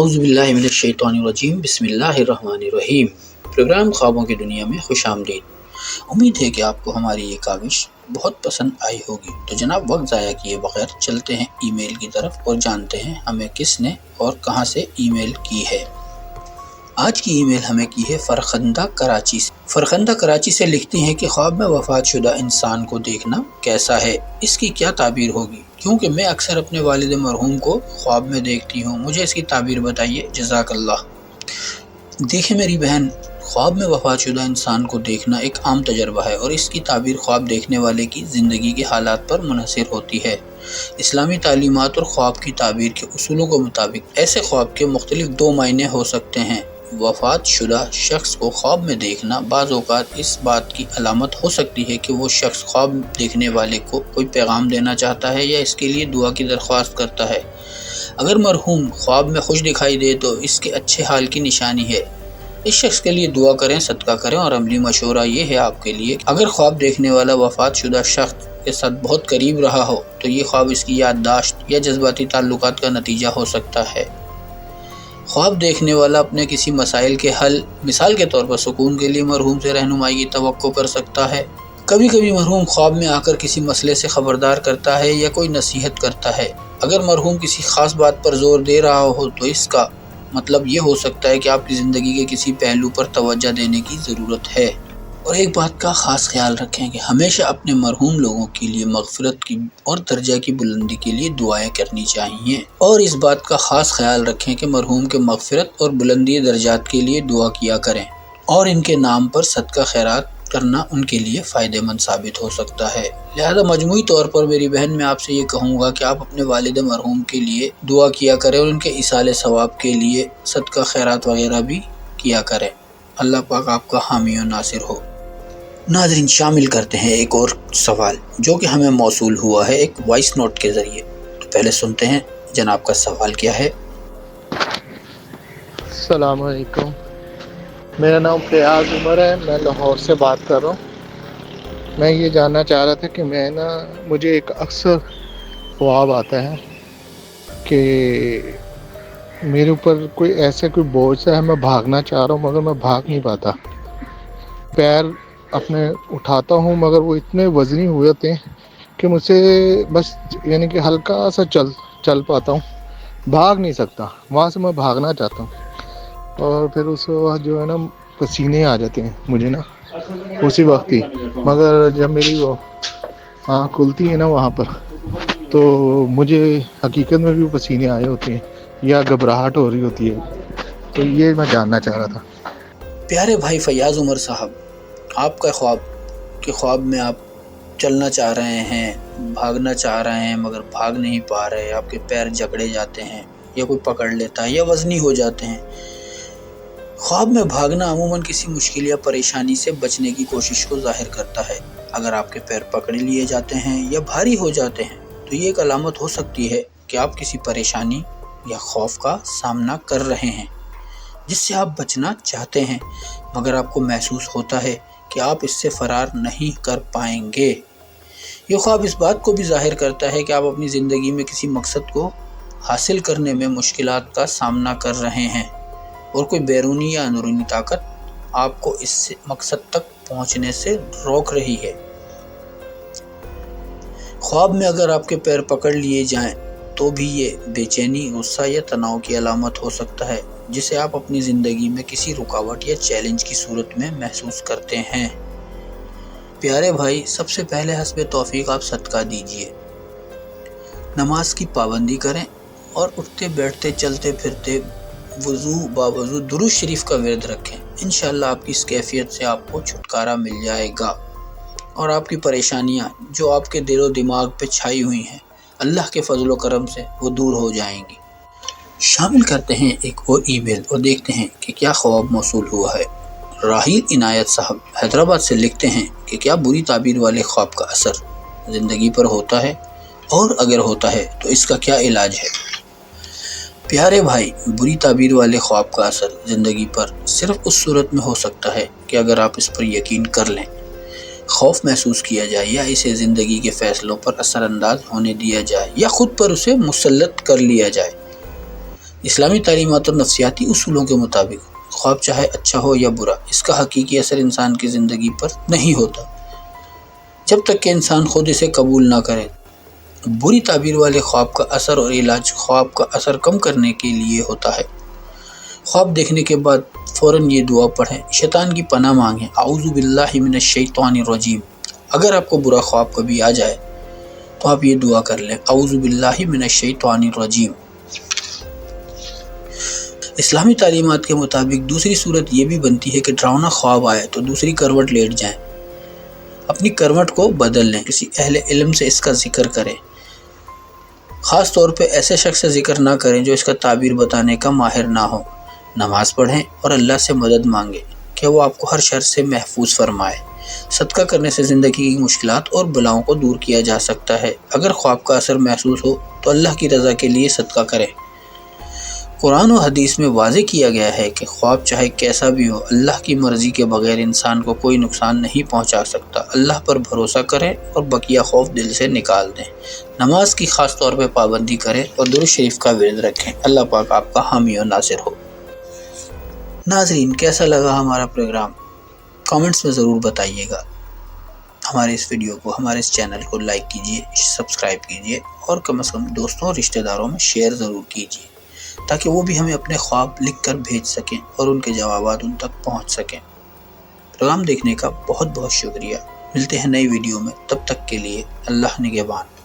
اعوذ باللہ من الشیطان الرجیم، بسم اللہ الرحمن الرحیم۔ پروگرام خوابوں کی دنیا میں خوش آمدید۔ امید ہے کہ آپ کو ہماری یہ کاوش بہت پسند آئی ہوگی۔ تو جناب، وقت ضائع کیے بغیر چلتے ہیں ای میل کی طرف اور جانتے ہیں ہمیں کس نے اور کہاں سے ای میل کی ہے۔ آج کی ای میل ہمیں کی ہے فرخندہ کراچی سے۔ فرخندہ کراچی سے لکھتی ہیں کہ خواب میں وفات شدہ انسان کو دیکھنا کیسا ہے، اس کی کیا تعبیر ہوگی؟ کیونکہ میں اکثر اپنے والد مرحوم کو خواب میں دیکھتی ہوں۔ مجھے اس کی تعبیر بتائیے۔ جزاک اللہ۔ دیکھیں میری بہن، خواب میں وفات شدہ انسان کو دیکھنا ایک عام تجربہ ہے اور اس کی تعبیر خواب دیکھنے والے کی زندگی کے حالات پر منحصر ہوتی ہے۔ اسلامی تعلیمات اور خواب کی تعبیر کے اصولوں کے مطابق، ایسے خواب کے مختلف دو معنی ہو سکتے ہیں۔ وفات شدہ شخص کو خواب میں دیکھنا بعض اوقات اس بات کی علامت ہو سکتی ہے کہ وہ شخص خواب دیکھنے والے کو کوئی پیغام دینا چاہتا ہے یا اس کے لیے دعا کی درخواست کرتا ہے۔ اگر مرحوم خواب میں خوش دکھائی دے تو اس کے اچھے حال کی نشانی ہے۔ اس شخص کے لیے دعا کریں، صدقہ کریں اور عملی مشورہ یہ ہے آپ کے لیے اگر خواب دیکھنے والا وفات شدہ شخص کے ساتھ بہت قریب رہا ہو تو یہ خواب اس کی یادداشت یا جذباتی تعلقات کا نتیجہ ہو سکتا ہے۔ خواب دیکھنے والا اپنے کسی مسائل کے حل، مثال کے طور پر سکون کے لیے مرحوم سے رہنمائی کی توقع کر سکتا ہے۔ کبھی کبھی مرحوم خواب میں آ کر کسی مسئلے سے خبردار کرتا ہے یا کوئی نصیحت کرتا ہے۔ اگر مرحوم کسی خاص بات پر زور دے رہا ہو تو اس کا مطلب یہ ہو سکتا ہے کہ آپ کی زندگی کے کسی پہلو پر توجہ دینے کی ضرورت ہے۔ اور ایک بات کا خاص خیال رکھیں کہ ہمیشہ اپنے مرحوم لوگوں کے لیے مغفرت کی اور درجہ کی بلندی کے لیے دعائیں کرنی چاہیے۔ اور اس بات کا خاص خیال رکھیں کہ مرحوم کے مغفرت اور بلندی درجات کے لیے دعا کیا کریں اور ان کے نام پر صدقہ خیرات کرنا ان کے لیے فائدہ مند ثابت ہو سکتا ہے۔ لہذا مجموعی طور پر میری بہن، میں آپ سے یہ کہوں گا کہ آپ اپنے والد مرحوم کے لیے دعا کیا کریں اور ان کے اصال ثواب کے لیے صدقہ خیرات وغیرہ بھی کیا کریں۔ اللہ پاک آپ کا حامی و ناصر ہو۔ ناظرین شامل کرتے ہیں ایک اور سوال جو کہ ہمیں موصول ہوا ہے ایک وائس نوٹ کے ذریعے۔ تو پہلے سنتے ہیں جناب کا سوال کیا ہے۔ السلام علیکم۔ میرا نام فیاض عمر ہے، میں لاہور سے بات کر رہا ہوں۔ میں یہ جاننا چاہ رہا تھا کہ میں نا، مجھے ایک اکثر خواب آتا ہے کہ میرے اوپر کوئی ایسے کوئی بوجھ سے ہے، میں بھاگنا چاہ رہا ہوں مگر میں بھاگ نہیں پاتا۔ پیر اپنے اٹھاتا ہوں، مگر وہ اتنے وزنی ہوئے ہوتے ہیں کہ مجھ سے بس یعنی کہ ہلکا سا چل چل پاتا ہوں۔ بھاگ نہیں سکتا، وہاں سے میں بھاگنا چاہتا ہوں۔ اور پھر اس وقت جو ہے نا، پسینے آ جاتے ہیں مجھے نا، اسی وقت ہی مگر جب میری وہ آنکھ کھلتی ہے نا وہاں پر، تو مجھے حقیقت میں بھی پسینے آئے ہوتے ہیں، یا گھبراہٹ ہو رہی ہوتی ہے۔ تو یہ میں جاننا چاہ رہا تھا۔ پیارے بھائی فیاض عمر صاحب آپ کا خواب، کہ خواب میں آپ چلنا چاہ رہے ہیں، بھاگنا چاہ رہے ہیں، مگر بھاگ نہیں پا رہے، آپ کے پیر جکڑے جاتے ہیں، یا کوئی پکڑ لیتا ہے، یا وزنی ہو جاتے ہیں۔ خواب میں بھاگنا عموماً کسی مشکل یا پریشانی سے بچنے کی کوشش کو ظاہر کرتا ہے۔ اگر آپ کے پیر پکڑے لیے جاتے ہیں یا بھاری ہو جاتے ہیں، تو یہ ایک علامت ہو سکتی ہے کہ آپ کسی پریشانی یا خوف کا سامنا کر رہے ہیں، جس سے آپ بچنا چاہتے ہیں۔ مگر آپ کو محسوس ہوتا ہے کہ آپ اس سے فرار نہیں کر پائیں گے۔ یہ خواب اس بات کو بھی ظاہر کرتا ہے کہ آپ اپنی زندگی میں کسی مقصد کو حاصل کرنے میں مشکلات کا سامنا کر رہے ہیں اور کوئی بیرونی یا اندرونی طاقت آپ کو اس مقصد تک پہنچنے سے روک رہی ہے۔ خواب میں اگر آپ کے پیر پکڑ لیے جائیں تو بھی یہ بے چینی، غصہ یا تناؤ کی علامت ہو سکتا ہے۔ جسے آپ اپنی زندگی میں کسی رکاوٹ یا چیلنج کی صورت میں محسوس کرتے ہیں۔ پیارے بھائی، سب سے پہلے حسب توفیق آپ صدقہ دیجیے۔ نماز کی پابندی کریں اور اٹھتے، بیٹھتے، چلتے، پھرتے، وضو، باوضو درست شریف کا ورد رکھیں۔ انشاءاللہ آپ کی اس کیفیت سے آپ کو چھٹکارا مل جائے گا۔ اور آپ کی پریشانیاں جو آپ کے دل و دماغ پہ چھائی ہوئی ہیں، اللہ کے فضل و کرم سے وہ دور ہو جائیں گی۔ شامل کرتے ہیں ایک اور ای میل اور دیکھتے ہیں کہ کیا خواب موصول ہوا ہے۔ راہیل عنایت صاحب حیدرآباد سے لکھتے ہیں کہ کیا بری تعبیر والے خواب کا اثر زندگی پر ہوتا ہے؟ اور اگر ہوتا ہے تو اس کا کیا علاج ہے؟ پیارے بھائی، بری تعبیر والے خواب کا اثر زندگی پر صرف اس صورت میں ہو سکتا ہے کہ اگر آپ اس پر یقین کر لیں۔ خوف محسوس کیا جائے یا اسے زندگی کے فیصلوں پر اثر انداز ہونے دیا جائے یا خود پر اسے مسلط کر لیا جائے۔ اسلامی تعلیمات اور نفسیاتی اصولوں کے مطابق، خواب چاہے اچھا ہو یا برا، اس کا حقیقی اثر انسان کی زندگی پر نہیں ہوتا۔ جب تک کہ انسان خود اسے قبول نہ کرے، بری تعبیر والے خواب کا اثر اور علاج خواب کا اثر کم کرنے کے لیے ہوتا ہے۔ خواب دیکھنے کے بعد فوراً یہ دعا پڑھیں، شیطان کی پناہ مانگیں۔ اعوذ باللہ من الشیطان الرجیم۔ اگر آپ کو برا خواب کبھی آ جائے، تو آپ یہ دعا کر لیں۔ اعوذ باللہ من الشیطان الرجیم۔ اسلامی تعلیمات کے مطابق دوسری صورت یہ بھی بنتی ہے کہ ڈراؤنا خواب آئے تو دوسری کروٹ لیٹ جائیں۔ اپنی کروٹ کو بدل لیں، کسی اہل علم سے اس کا ذکر کریں۔ خاص طور پہ ایسے شخص سے ذکر نہ کریں جو اس کا تعبیر بتانے کا ماہر نہ ہو نماز پڑھیں اور اللہ سے مدد مانگیں کہ وہ آپ کو ہر شر سے محفوظ فرمائے۔ صدقہ کرنے سے زندگی کی مشکلات اور بلاؤں کو دور کیا جا سکتا ہے۔ اگر خواب کا اثر محسوس ہو تو اللہ کی رضا کے لیے صدقہ کریں۔ قرآن و حدیث میں واضح کیا گیا ہے کہ خواب چاہے کیسا بھی ہو، اللہ کی مرضی کے بغیر انسان کو کوئی نقصان نہیں پہنچا سکتا۔ اللہ پر بھروسہ کریں اور بقیہ خوف دل سے نکال دیں۔ نماز کی خاص طور پہ پابندی کریں اور در شریف کا ورد رکھیں۔ اللہ پاک آپ کا حامی و ناصر ہو۔ ناظرین، کیسا لگا ہمارا پروگرام؟ کامنٹس میں ضرور بتائیے گا۔ ہمارے اس ویڈیو کو، ہمارے اس چینل کو لائک کیجیے، سبسکرائب کیجیے اور کم از کم دوستوں اور رشتہ داروں میں شیئر ضرور کیجیے۔ تاکہ وہ بھی ہمیں اپنے خواب لکھ کر بھیج سکیں اور ان کے جوابات ان تک پہنچ سکیں۔ پروگرام دیکھنے کا بہت بہت شکریہ۔ ملتے ہیں نئی ویڈیو میں۔ تب تک کے لیے اللہ نگہبان۔